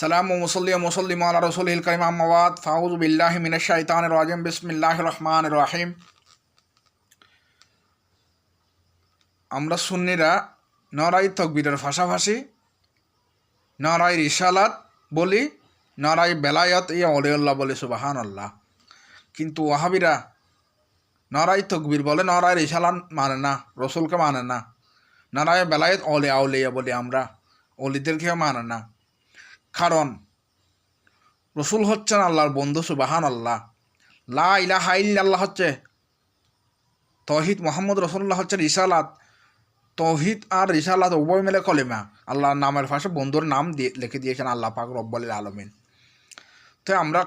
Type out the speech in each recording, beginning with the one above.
সালাম ও মুসল্লি ও মুসল্লিম আল্লাহ রসুল হিল করিম আহমাবাদ ফাউজ বিল্লাহ মিন শাইতান রাজিম। বিসমিল্লাহ রহমান রাহিম। আমরা সুন্নিরা নরাই তকবীরের ভাষাভাষী, নরাই রিসালাত বলি, নরাই বেলায়ত, ইয়া অলিউল্লাহ বলি সুবাহান আল্লাহ কিন্তু ওয়াহাবিরা নরাই তকবীর বলে, নরাই রিসালাত মানে না, রসুলকে মানে না। নরাই বেলায়ত অলে আউলিয়া বলি আমরা অলিদেরকে মানে না। কারণ রসুল হচ্ছেন আল্লাহর বন্ধু সুবাহান আল্লাহ লা ইলাহা ইল্লাল্লাহ হচ্ছে তহিদ, মোহাম্মদ রসুল্লাহ হচ্ছে রিসালাত। তহিদ আর রিসালাত উভয় মিলে কলিমা। আল্লাহর নামের পাশে বন্ধুর নাম দিয়ে লিখে দিয়েছেন আল্লাহ পাক রব্বাল আলমিন। তো আমরা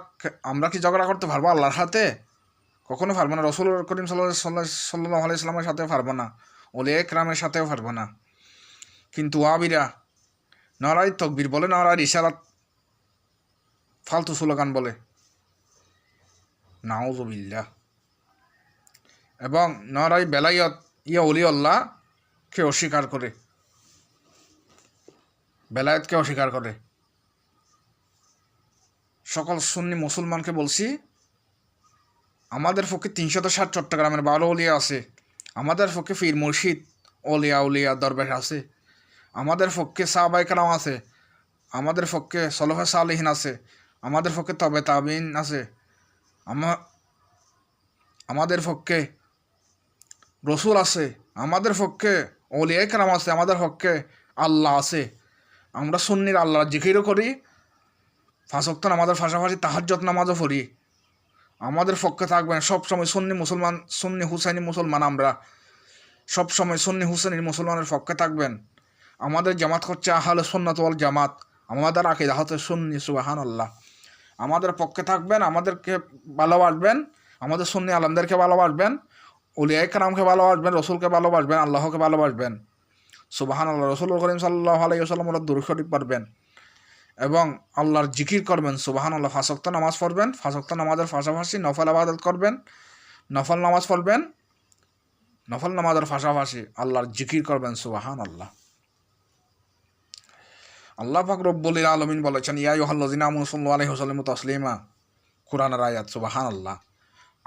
আমরা কি ঝগড়া করতে পারব আল্লাহর সাথে কখনো পারব না। রসুল করিম সাল্লাহ সাল্লাহ আলাইসলামের সাথেও পারব না। ওলে একরামের সাথেও পারব না। কিন্তু আবিরা নরাই তকবির বলে নরাই ইশারাত, ফালতু স্লোগান বলে। নাউজবিল্লা এবং নরাই বেলাইয়ত, ইয়া অলি আল্লাহ কে অস্বীকার করে। বেলায়েতকে অস্বীকার করে। সকল সুন্নি মুসলমানকে বলছি, আমাদের পক্ষে তিনশত ষাট চট্টগ্রামের বারো অলিয়া আছে। আমাদের পক্ষে ফির মুর্শিদ অলিয়া উলিয়া, দরবেশ আছে। আমাদের পক্ষে সাহবাইকারাম আছে, আমাদের পক্ষে সলফে সালিহীন আছে, আমাদের পক্ষে তবে তাবিন আছে আমাদের পক্ষে রসুল আছে, আমাদের পক্ষে অলিয়াইকারাম আছে, আমাদের পক্ষে আল্লাহ আছে। আমরা সুন্নির আল্লাহ জিকিরও করি ফাঁসক্ত আমাদের পাশাপাশি তাহাজ্জত নামাজও পড়ি। আমাদের পক্ষে থাকবেন সবসময় সুন্নি মুসলমান, সুন্নি হুসাইনি মুসলমান আমরা। সবসময় সুন্নি হুসাইনি মুসলমানের পক্ষে থাকবেন। আমাদের জামাত হচ্ছে আহলে সুন্নাত ওয়াল জামাত। আমাদের আকিদা হচ্ছে সুন্নি সুবাহান আল্লাহ আমাদের পক্ষে থাকবেন, আমাদেরকে ভালোবাসবেন, আমাদের সুন্নি আলমদেরকে ভালোবাসবেন উলিয়াই কালামকে ভালোবাসবেন, রসুলকে ভালোবাসবেন, আল্লাহকে ভালোবাসবেন। সুবাহান আল্লাহ রসুল করিম সাল্লাহ আলাইসাল্লাম দুর শরীফ পারবেন এবং আল্লাহর জিকির করবেন সুবাহান আল্লাহ ফাঁসক্ত নামাজ পড়বেন ফাঁসক্ত নামাজের পাশাপাশি নফল আবাদত করবেন, নফল নামাজ পড়বেন, নফল নামাজের পাশাপাশি আল্লাহর জিকির করবেন সুবাহান আল্লাহ আল্লাহ পাক রব্বুল আলমিন বলেছেন ইয়াই হল্লাজিনা মুসল্লা আলহি হোসালিম তসলিমা। কোরআনের আয়াত সুবাহান আল্লাহ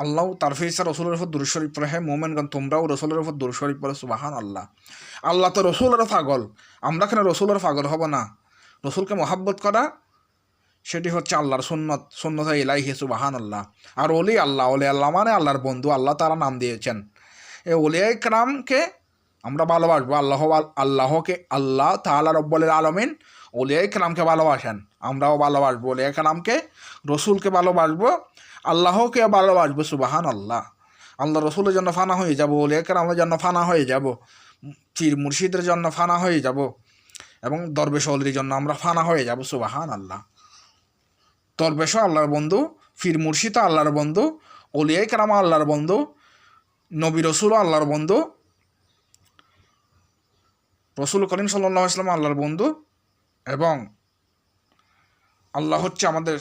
আল্লাহ তার ফিসা রসুলের উপর দুরশরীফ পড়ে হ্যাঁ মোমেনগণ, তোমরাও রসুলের উপর দুরশরীফ পড়ে সুবাহান আল্লাহ আল্লাহ তো রসুলের পাগল, আমরা কেন রসুলের পাগল হব না? রসুলকে মহাব্বত করা, সেটি হচ্ছে আল্লাহর সুন্নত সুন্নত ইলাইহি সুবাহান আল্লাহ আর ওলি আল্লাহ ওলি আল্লাহ মানে আল্লাহর বন্ধু, আল্লাহ তারা নাম দিয়েছেন। এ ওলিয়াই ক্রামকে আমরা ভালোবাসবো, আল্লাহ, আল্লাহকে, আল্লাহ তালা রব্বুল আলমিন ওলিয়াই কালামকে ভালোবাসেন। আমরাও ভালোবাসবো ওলিয়াই কালামকে রসুলকে ভালোবাসবো, আল্লাহকে ভালোবাসবো সুবাহান আল্লাহ আল্লাহ রসুলের জন্য ফানা হয়ে যাব ওলিয়াই কালামের জন্য ফানা হয়ে যাব, পীর মুর্শিদের জন্য ফানা হয়ে যাব, এবং দরবেশ অলির জন্য আমরা ফানা হয়ে যাব সুবাহান আল্লাহ দরবেশ আল্লাহর বন্ধু ফির মুর্শিদ আল্লাহর বন্ধু অলিয়াই কালামা আল্লাহর বন্ধু, নবী রসুল আল্লাহর বন্ধু, রসুল করিম সাল্লাহ ইসলাম আল্লাহর বন্ধু এবং আল্লাহ হচ্ছে আমাদের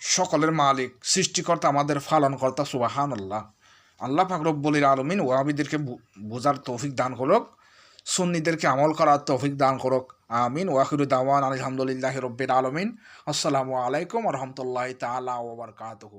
সকলের মালিক, সৃষ্টিকর্তা, আমাদের পালনকর্তা সুবাহান আল্লাহ আল্লাহ ফাকরব্বলির আলমিন ওয়াবিদেরকে বোঝার তৌফিক দান করুক, সুন্নিদেরকে আমল করার তৌফিক দান করুক। আমিন। ওয়াহির দাওয়ান আলহামদুলিল্লাহ রব্বির আলমিন। আসসালামু আলাইকুম রহমতুল্লাহ তালা ওবরকাতহু